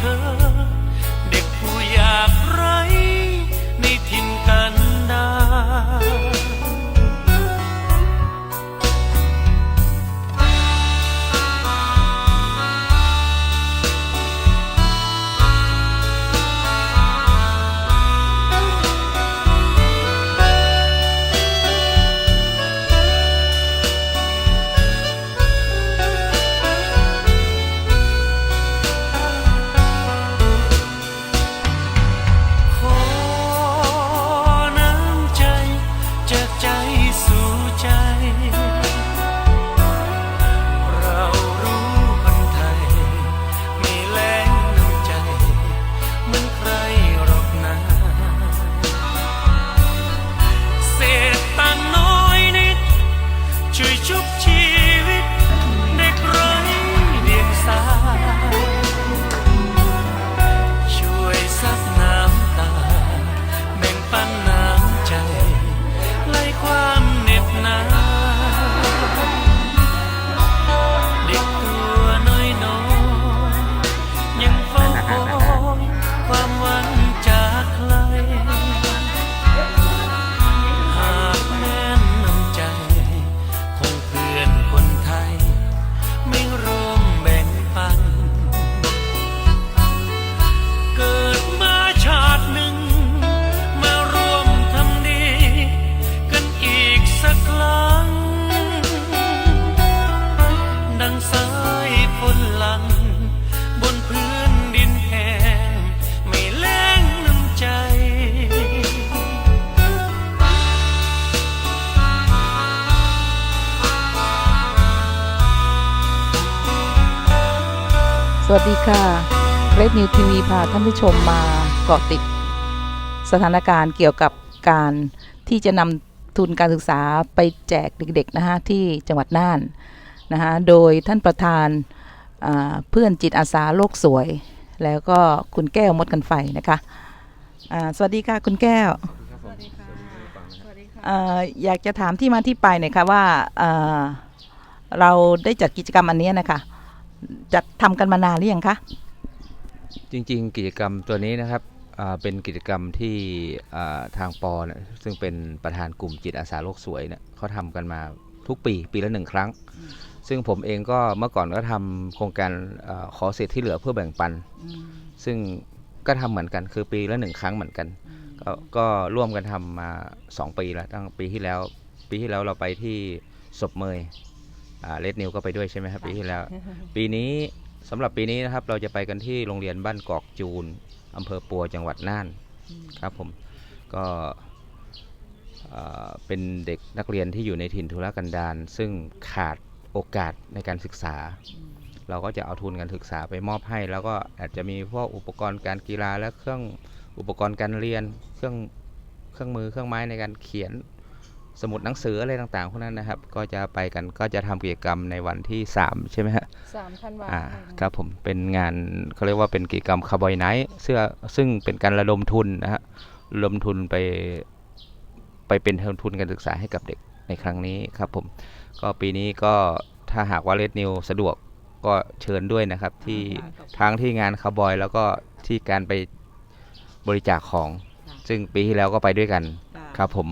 เธอ วัสดีค่ะเรดนิวทีวีพาท่านผู้ชมมาเกาะติด สถานการณ์เกี่ยวกับการที่จะนำทุนการศึกษาไปแจกเด็กๆนะคะที่จังหวัดน่านนะคะโดยท่านประธานอ่าเพื่อนจิตอาสาโลกสวย แล้วก็คุณแก้วมดกันไฟนะคะอ่าสวัสดีค่ะคุณแก้วอ่าอยากจะถามที่มาที่ไปหน่อยค่ะว่าอ่าเราได้จัดกิจกรรมอันเนี้ยนะคะ จัดทำกันมานานหรือยังคะ จริง ๆ กิจกรรมตัวนี้นะครับเป็นกิจกรรมที่ทางปอนะซึ่งเป็นประธานกลุ่มจิตอาสาโลกสวยเนี่ยเขาทำกันมาทุกปีปีละหนึ่งครั้ง ซึ่งผมเองก็เมื่อก่อนก็ทำโครงการอขอเศษที่เหลือเพื่อแบ่งปัน ซึ่งก็ทำเหมือนกันคือปีละหนึ่งครั้งเหมือนกันก็ก็ร่วมกันทำมา 2 ปีแล้วตั้งปีที่แล้ว ปีที่แล้วเราไปที่ศพเมย เลดนิวก็ไปด้วยใช่ไหมครับปีที่แล้ว ปีนี้สำหรับปีนี้นะครับเราจะไปกันที่โรงเรียนบ้านกอกจูนอำเภอปัวจังหวัดน่านครับผมก็เอ่อเป็นเด็กนักเรียนที่อยู่ในถิ่นทุรกันดารซึ่งขาดโอกาสในการศึกษา เราก็จะเอาทุนการศึกษาไปมอบให้ แล้วก็อาจจะมีพวกอุปกรณ์การกีฬาและเครื่องอุปกรณ์การเรียนเครื่องเครื่องมือเครื่องไม้ในการเขียน สมุดหนังสืออะไรต่างๆพวกนั้นนะครับ ก็จะไปกันก็จะทำกิจกรรมในวันที่ 3 ใช่ไหมฮะสามพันวาอ่าครับผมเป็นงานเขาเรียกว่าเป็นกิจกรรมคาร์บอยไนท์เสื้อซึ่งเป็นการระดมทุนนะฮะระดมทุนไปไปเป็นทุนการศึกษาให้กับเด็กในครั้งนี้ครับผมก็ปีนี้ก็ถ้าหากว่าเลดนิวสะดวกก็เชิญด้วยนะครับที่ทั้งที่งานคาร์บอยแล้วก็ที่การไปบริจาคของ ซึ่งปีที่แล้วก็ไปด้วยกันครับผม